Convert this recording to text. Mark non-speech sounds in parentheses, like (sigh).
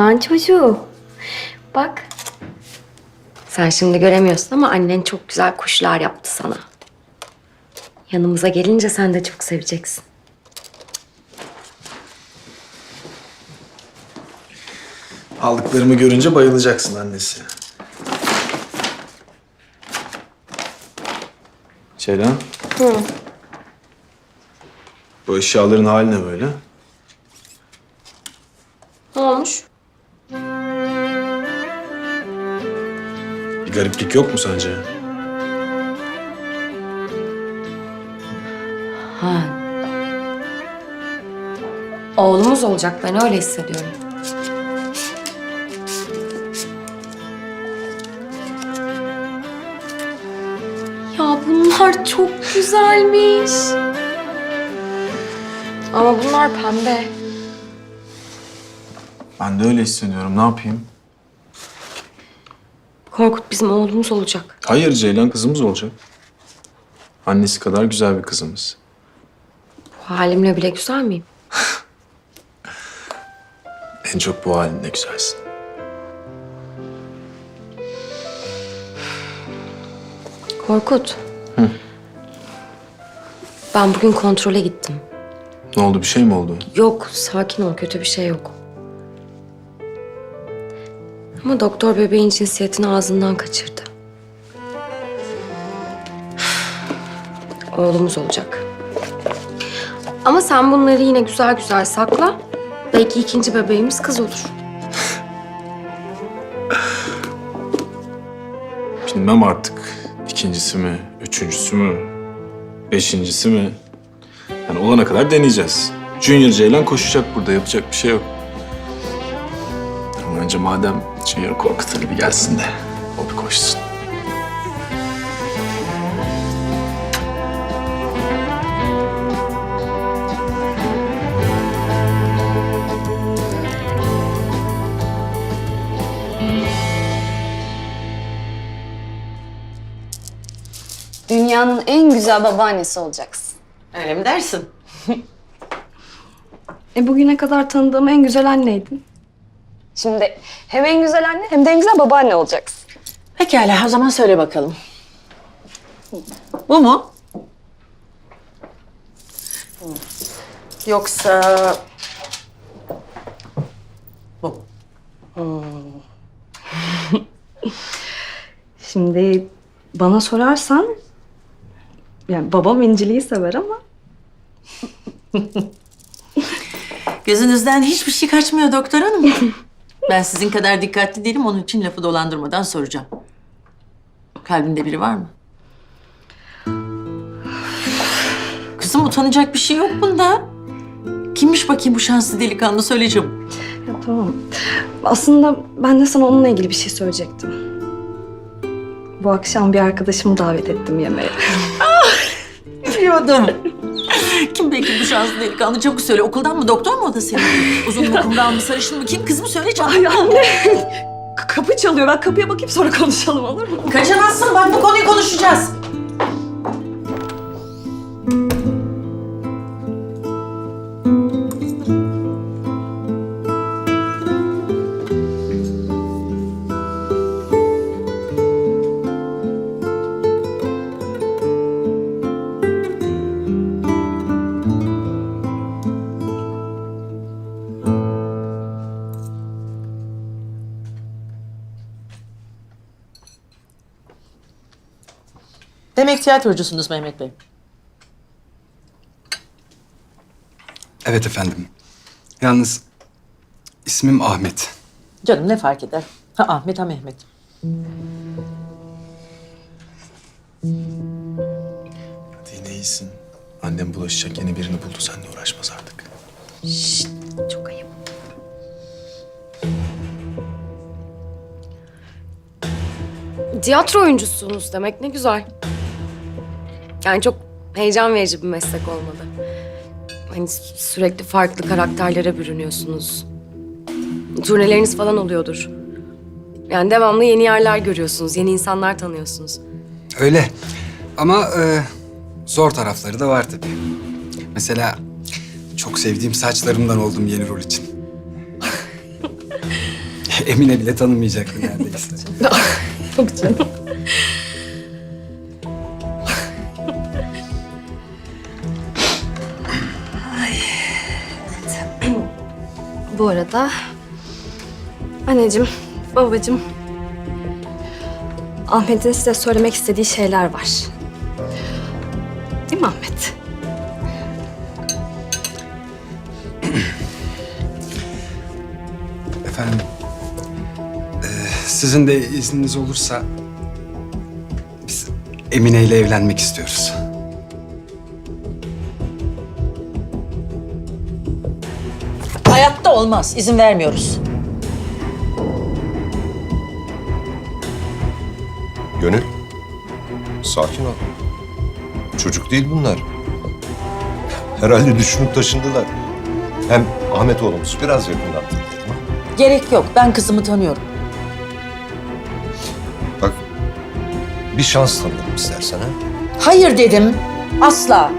Allah'ın çocuğu. Bak. Sen şimdi göremiyorsun ama annen çok güzel kuşlar yaptı sana. Yanımıza gelince sen de çok seveceksin. Aldıklarımı görünce bayılacaksın annesi. Ceylan. Bu eşyaların hali ne böyle? Bir gariplik yok mu sence? Ha. Oğlumuz olacak ben öyle hissediyorum. Ya bunlar çok güzelmiş. Ama bunlar pembe. Ben de öyle hissediyorum. Ne yapayım? Korkut bizim oğlumuz olacak. Hayır Ceylan kızımız olacak. Annesi kadar güzel bir kızımız. Bu halimle bile güzel miyim? En çok bu halinde güzelsin. Korkut. Ben bugün kontrole gittim. Ne oldu bir şey mi oldu? Yok, sakin ol. Kötü bir şey yok. Ama doktor bebeğin cinsiyetini ağzından kaçırdı. Oğlumuz olacak. Ama sen bunları yine güzel güzel sakla. Belki ikinci bebeğimiz kız olur. Bilmem artık. İkincisi mi, üçüncüsü mü, beşincisi mi? Yani olana kadar deneyeceğiz. Junior Ceylan koşacak burada, yapacak bir şey yok. Önce madem Junior korkutanı bir gelsin de o bir koşsun. Dünyanın en güzel babaannesi olacaksın. Öyle mi dersin? (laughs) E bugüne kadar tanıdığım en güzel anneydin. Şimdi hem en güzel anne hem de en güzel babaanne olacaksın. Pekala o zaman söyle bakalım. Bu mu? Yoksa... Bu. (laughs) Şimdi bana sorarsan yani babam inciliği sever ama Gözünüzden hiçbir şey kaçmıyor doktor hanım. (laughs) ben sizin kadar dikkatli değilim onun için lafı dolandırmadan soracağım. Kalbinde biri var mı? Kızım utanacak bir şey yok bunda. Kimmiş bakayım bu şanslı delikanlı söyleyeceğim. ya tamam. Aslında ben de sana onunla ilgili bir şey söyleyecektim. Bu akşam bir arkadaşımı davet ettim yemeğe. Biliyordum. (laughs) Kim belki bu şanslı delikanlı? Çabuk söyle. Okuldan mı? Doktor mu o da senin? Uzun mu, kumral mı, sarışın mı? Kim? Kız mı? Söyle canım. Ay anne. Kapı çalıyor. Ben kapıya bakayım sonra konuşalım olur mu? Kaçamazsın. Bak bu konuyu konuşacağız. Demek tiyatrocusunuz Mehmet Bey. Evet efendim. Yalnız ismim Ahmet. Canım ne fark eder? Ha Ahmet ha Mehmet. Hadi yine iyisin. Annem bulaşacak yeni birini buldu, seninle uğraşmaz artık. Çok ayıp. Tiyatro oyuncusunuz demek ne güzel. Yani çok heyecan verici bir meslek olmalı. Hani sü- sürekli farklı karakterlere bürünüyorsunuz. Turneleriniz falan oluyordur. Yani devamlı yeni yerler görüyorsunuz, yeni insanlar tanıyorsunuz. Öyle. Ama e, zor tarafları da var tabii. Mesela çok sevdiğim saçlarımdan oldum yeni rol için. (laughs) Emine bile tanımayacaktı neredeyse. Yok canım. Bu arada anneciğim, babacığım Ahmet'in size söylemek istediği şeyler var. Değil mi Ahmet? (clears throat) Efendim, e, sizin de izniniz olursa biz Emine ile evlenmek istiyoruz. Hayatta olmaz. izin vermiyoruz. Gönül, sakin ol. Çocuk değil bunlar. Herhalde düşünüp taşındılar. Hem Ahmet oğlumuz biraz yakından. Gerek yok. Ben kızımı tanıyorum. Bak, bir şans tanıyalım istersen ha. Hayır dedim. Asla.